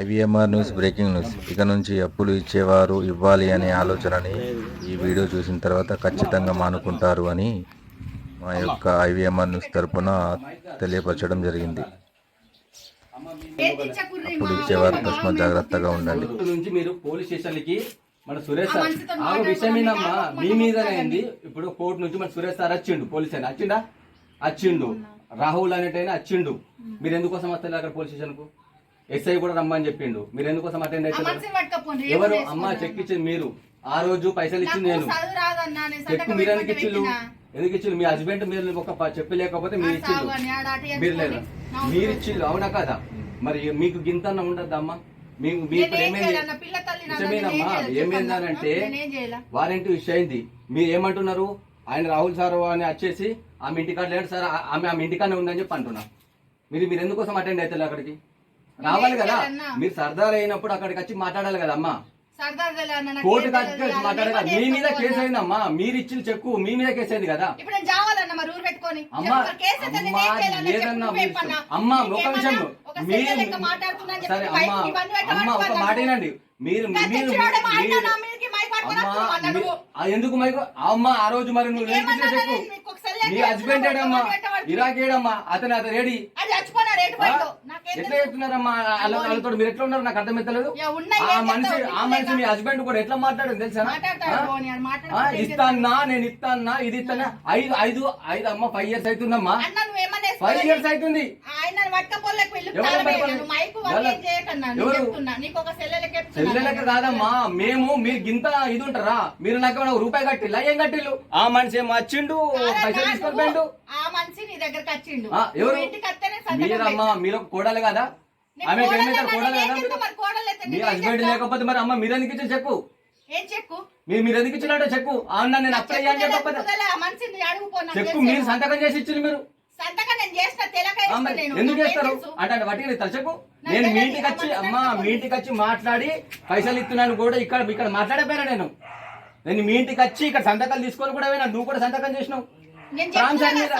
ఐవీఎంఆర్ news breaking news. ఇక నుంచి అప్పులు ఇచ్చేవారు ఇవ్వాలి అనే ఆలోచనని ఈ వీడియో చూసిన తర్వాత ఖచ్చితంగా మానుకుంటారు అని మా యొక్క ఐవీఎంఆర్ న్యూస్ తరపున తెలియపరచడం జరిగింది. అప్పులు ఇచ్చేవారు తస్మాత్ జాగ్రత్తగా ఉండండి. ఇప్పటి నుంచి మీరు పోలీస్ స్టేషన్లకి మన సురేష్ సార్ ఆ విషయం ఏందమ్మా మీ మీదనే అయింది ఇప్పుడు కోర్టు నుంచి మన సురేష్ సార్ వచ్చిండు పోలీస్ అయినా వచ్చిండా వచ్చిండు రాహుల్ అనేటైనా వచ్చిండు మీరు ఎందుకోసం వస్తారు అక్కడ పోలీస్ స్టేషన్కు ఎస్ఐ కూడా రమ్మని చెప్పిండు. మీరు ఎందుకోసం అటెండ్ అవుతారు ఎవరు? అమ్మ చెక్ ఇచ్చింది మీరు. ఆ రోజు పైసలు ఇచ్చింది నేను. చెక్ మీరు ఎందుకు ఇచ్చిళ్ళు ఎందుకు ఇచ్చిళ్ళు మీ హస్బెండ్ మీరు ఒక చెప్పి లేకపోతే మీరు ఇచ్చిళ్ళు మీరు లేదా మీరు ఇచ్చిళ్ళు అవునా కదా? మరి మీకు గింతన్న ఉండద్దా అమ్మా? మీకు మీ ఇప్పుడు ఏమైంది నిజమేనమ్మా ఏమైందనంటే వారంటీ విషయం అయింది మీరు ఏమంటున్నారు? ఆయన రాహుల్ సార్ అని వచ్చేసి ఆమె ఇంటికాడ లేడు సార్ ఆమె ఆమె ఇంటికాడనే ఉందని చెప్పి అంటున్నా. మీరు మీరు ఎందుకోసం అటెండ్ అవుతారు అక్కడికి? రావాలి కదా. మీరు సర్దార్ అయినప్పుడు అక్కడికి వచ్చి మాట్లాడాలి కదా అమ్మా. కోర్టు వచ్చి మాట్లాడాలి మీ మీద కేసు అయిందమ్మా. మీరు ఇచ్చిన చెక్కు మీ మీద కేసు అయింది కదా. అమ్మా చెప్పు, కేసు అయితే నేను అమ్మా ఒక నీకేమన్నా ఒక మీరు ఎందుకు మైకు? అమ్మా ఆ రోజు మరి నువ్వు చెప్పు. మీ హస్బెండ్? ఏడమ్మా? ఎవరు పెట్టబడుతుంది? ఇరాక్ ఏడమ్మా? అతను అతను రెడీ ఎట్లా? చెప్తున్నారమ్మా? వాళ్ళతో మీరు ఎట్లా ఉన్నారు? నాకు అర్థమవుతలేదు ఆ మనిషి? ఆ మనిషి మీ హస్బెండ్ కూడా ఎట్లా మాట్లాడారు తెలుసా? ఇస్తాన్నా నేను ఇస్తాన్నా ఇది ఇస్తానా ఐదు ఐదు ఐదు అమ్మ ఫైవ్ ఇయర్స్ అవుతుందమ్మా. ఫైవ్? ఇయర్స్ అవుతుంది పట్టుకపోలేక వెళ్ళి. మైకు? ఏం? చెప్తున్నా. నీకు ఒక సెల్లెలకి కాదమ్మా. మేము మీరు గింత ఇది ఉంటారా? మీరు నాకు రూపాయి కట్టిల్లా? ఏం కట్టిల్లు? ఆ మనిషి ఏమో వచ్చిండు? పైసలు తీసుకొని నువ్వు పోయిండు ఆ మనిషి నీ దగ్గరకు వచ్చిండు. ఆ, ఎవరు? మీరమ్మా. మీరు కోడలు కదా? ఆమె కోడలు కదా? ఏం మీ హస్బెండ్? లేకపోతే మరి అమ్మ మీరు ఎందుకు చెప్పు? ఏం మీరు మీరు ఎందుకు ఇచ్చినట్టు చెప్పు? అన్న నేను అప్లై అని చెప్పకపోతే చెప్పు. మీరు సంతకం చేసి ఇచ్చింది మీరు. ఎందుకు చేస్తారు? అంటే చెప్పు నాకు నేను మీ. ఇంటికి వచ్చి అమ్మా మీ ఇంటికి వచ్చి మాట్లాడి పైసలు ఇస్తున్నాను కూడా ఇక్కడ ఇక్కడ మాట్లాడపోయినా నేను. నేను మీ ఇంటికి వచ్చి ఇక్కడ సంతకాలు తీసుకొని కూడా పోయినా నువ్వు కూడా సంతకం చేసినావు. ట్రాన్స్ఫర్ మీద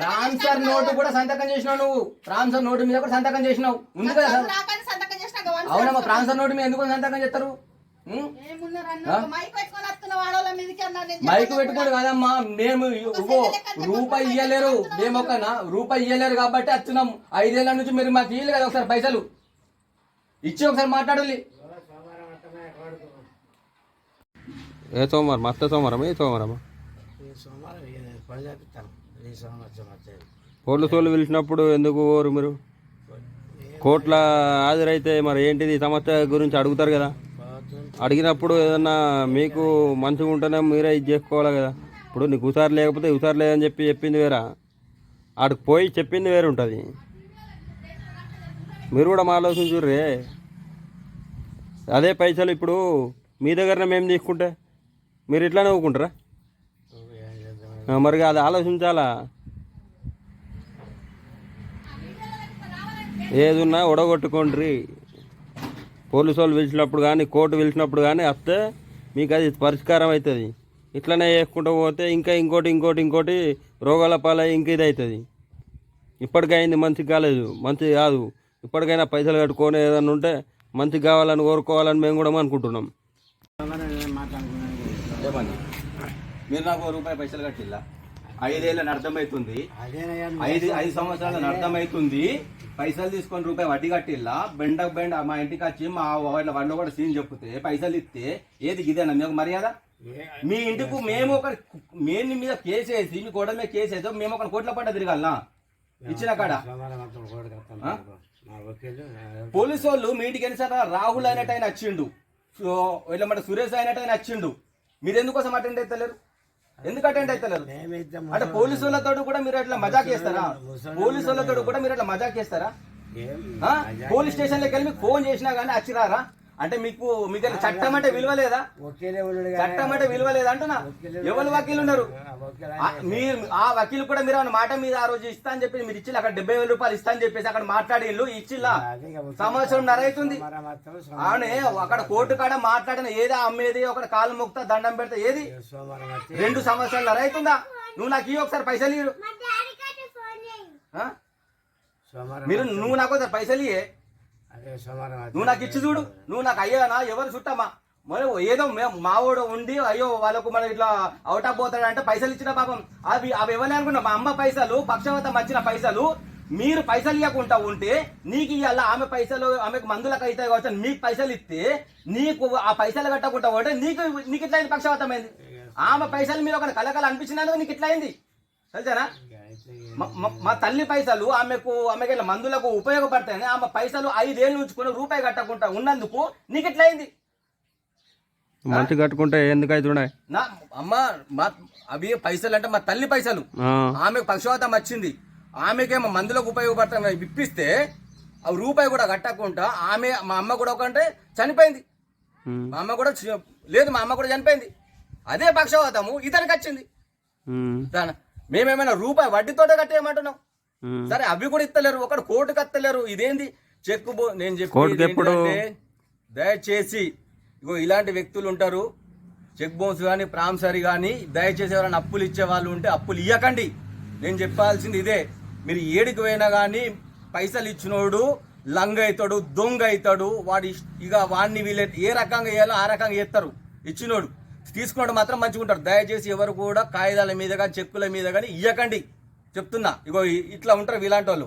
ట్రాన్స్ఫర్ నోటు. కూడా సంతకం చేసినావు నువ్వు. ట్రాన్స్ఫర్ నోటు మీద కూడా సంతకం చేసినావు. ఉంది కదా అవునమ్మా. ట్రాన్స్ఫర్ నోటు మీద ఎందుకు సంతకం చేస్తారు? మైక్ పెట్టుకోడు కదమ్మా. మేము రూపాయి ఇయ్యలేరు. మేము ఒక రూపాయి ఇయ్యలేరు కాబట్టి వచ్చినాం ఐదేళ్ళ నుంచి మీరు మాకు ఇయ్యలేదు కదా ఒకసారి పైసలు? ఇచ్చి ఒకసారి మాట్లాడాలి. ఏ సోమవారం? మత్త సోమవారం ఏ సోమవారం పోలీసు వాళ్ళు పిలిచినప్పుడు ఎందుకు పోరు మీరు? కోట్ల హాజరైతే మరి ఏంటిది? సమస్య గురించి అడుగుతారు కదా. అడిగినప్పుడు ఏదన్నా మీకు మంచిగా ఉంటేనే మీరే ఇది చేసుకోవాలి కదా. ఇప్పుడు నీకు హుసారు లేకపోతే హుసారు లేదని చెప్పి చెప్పింది వేరా. ఆడికి పోయి చెప్పింది వేరు ఉంటుంది. మీరు కూడా మా చూడరే అదే పైసలు ఇప్పుడు మీ దగ్గరనే మేము తీసుకుంటే మీరు ఇట్లానే ఊకుంటారా? మరి అది ఆలోచించాలా? ఏదున్నా ఒడగొట్టుకోండి పోలీసు వాళ్ళు పిలిచినప్పుడు కానీ కోర్టు పిలిచినప్పుడు కానీ వస్తే మీకు అది పరిష్కారం అవుతుంది ఇట్లనే చేసుకుంటూ పోతే ఇంకా ఇంకోటి ఇంకోటి ఇంకోటి రోగాల పాలై ఇంక ఇది అవుతుంది ఇప్పటికైంది మంచిగా కాలేదు మంచిది కాదు. ఇప్పటికైనా పైసలు కట్టుకొని ఏదన్నా ఉంటే మంచి కావాలని కోరుకోవాలని మేము కూడా అనుకుంటున్నాం. మీరు నాకు రూపాయి పైసలు కట్టిల్లా? ఐదేళ్ళని అర్థమవుతుంది ఐదు ఐదు సంవత్సరాలను అర్థమవుతుంది పైసలు తీసుకొని రూపాయి వడ్డీ కట్టిల్లా బెండ బెండ మా ఇంటికి వచ్చి మా వాళ్ళ వాళ్ళు కూడా సీన్ చెప్తే పైసలు ఇస్తే ఏది ఇదేనా? మీకు మర్యాద? మీ ఇంటికి మేము ఒక మేము మీద కేసు వేసి మీ గోడ మీద కేసు వేసాం మేము ఒక కోట్ల పడ్డ తిరగాలనా? ఇచ్చిన కాడ? పోలీసు వాళ్ళు మీ ఇంటికి ఎన్నిసార్లు రాహుల్ అయినట్టు ఆయన వచ్చిండు. సో ఇట్లా మన సురేష్ అయినట్టు ఆయన వచ్చిండు. మీరు ఎందుకోసం అటెండ్ అవుతలేరు ఎందుకు అటెండ్ అవుతలేరు మేమైతే అంటే పోలీసు వాళ్ళతో కూడా మీరు అట్లా మజాక్ చేస్తారా? పోలీసు వాళ్ళతో కూడా మీరు అట్లా మజాక్ చేస్తారా? పోలీస్ స్టేషన్లోకి వెళ్ళి మీకు ఫోన్ చేసినా కానీ వచ్చిరారా అంటే మీకు మీకు చట్టం అంటే విలువ లేదా? చట్టం అంటే విలువ లేదా అంటున్నా? ఎవరు వకీలు ఉన్నారు? ఆ వకీలు ఆ, మీరు ఆ వకీలు కూడా మీరు మాట మీద ఆ రోజు ఇస్తా అని చెప్పి మీరు ఇచ్చి అక్కడ డెబ్బై వేల రూపాయలు ఇస్తా అని చెప్పేసి అక్కడ మాట్లాడిల్లు ఇచ్చిల్లా? సంవత్సరం మొత్తం అవునే అక్కడ కోర్టు కాడ మాట్లాడిన ఏది అమ్మేది ఒక కాలు మొక్తా దండం పెడతా ఏది? రెండు సంవత్సరాలు అవుతుందా నువ్వు నాకు ఇవి ఒకసారి పైసలు మీరు నువ్వు నాకు ఒకసారి పైసలు ఇయ్యే. నువ్వు నాకు ఇచ్చి చూడు. నువ్వు నాకు అయ్యానా ఎవరు చుట్టమా మరి ఏదో మే- మావోడు ఉండి అయ్యో వాళ్ళకు మనం ఇట్లా అవుట్ ఆఫ్ పోతాడంటే పైసలు ఇచ్చిన పాపం. అవి అవి ఇవ్వలే అనుకున్నా మా అమ్మ పైసలు పక్షవతం వచ్చిన పైసలు. మీరు పైసలు ఇవ్వకుండా ఉంటే నీకు ఇవాళ ఆమె పైసలు ఆమెకు మందులకు అయితే కావచ్చు మీకు పైసలు ఇస్తే నీకు ఆ పైసలు కట్టకుండా ఉంటే నీకు నీకు ఇట్లా అయింది పక్షవాతం అయింది ఆమె పైసలు మీరు ఒక కలకల అనిపించినందుకు నీకు ఇట్లా అయింది తెలుసానా మా- తల్లి పైసలు ఆమెకు ఆమెకి మందులకు ఉపయోగపడతాయని ఆమె పైసలు ఐదేళ్ళు ఉంచుకుని రూపాయి కట్టకుండా ఉన్నందుకు నీకు ఎట్లా అయింది మంచి కట్టుకుంటే ఎందుకు అవుతుండే నా అమ్మ మా అవి పైసలు అంటే మా తల్లి పైసలు. ఆమెకు పక్షవాతం వచ్చింది. ఆమెకేమో మందులకు ఉపయోగపడతాయని ఇప్పిస్తే ఆ రూపాయి కూడా కట్టకుండా ఆమె మా అమ్మ కూడా ఒక అంటే చనిపోయింది. మా అమ్మ కూడా లేదు మా అమ్మ కూడా చనిపోయింది. అదే పక్షవాతము ఇతనికి వచ్చింది. మేమేమైనా రూపాయి వడ్డీతోటే కట్టేయమంటున్నాం. సరే అవి కూడా ఇస్తలేరు ఒకడు కోర్టుకు అత్తలేరు ఇదేంది? చెక్ నేను? ఏంటంటే, దయచేసి ఇగో ఇలాంటి వ్యక్తులు ఉంటారు. చెక్ బౌన్స్ కానీ ప్రామిసరీ కానీ దయచేసి ఎవరైనా అప్పులు ఇచ్చే వాళ్ళు ఉంటే అప్పులు ఇవ్వకండి నేను చెప్పాల్సింది ఇదే. మీరు ఏడికి పోయినా కానీ పైసలు ఇచ్చినోడు లంగ అవుతాడు దొంగ అవుతాడు వాడి ఇక వాడిని వీళ్ళ ఏ రకంగా వేయాలో ఆ రకంగా చేస్తారు ఇచ్చినోడు. తీసుకోవడం మాత్రం మంచిగా ఉంటారు. దయచేసి ఎవరు కూడా కాగితాల మీద కానీ చెక్కుల మీద కానీ ఇవ్వకండి చెప్తున్నా. ఇగో ఇట్లా ఉంటారు ఇలాంటి వాళ్ళు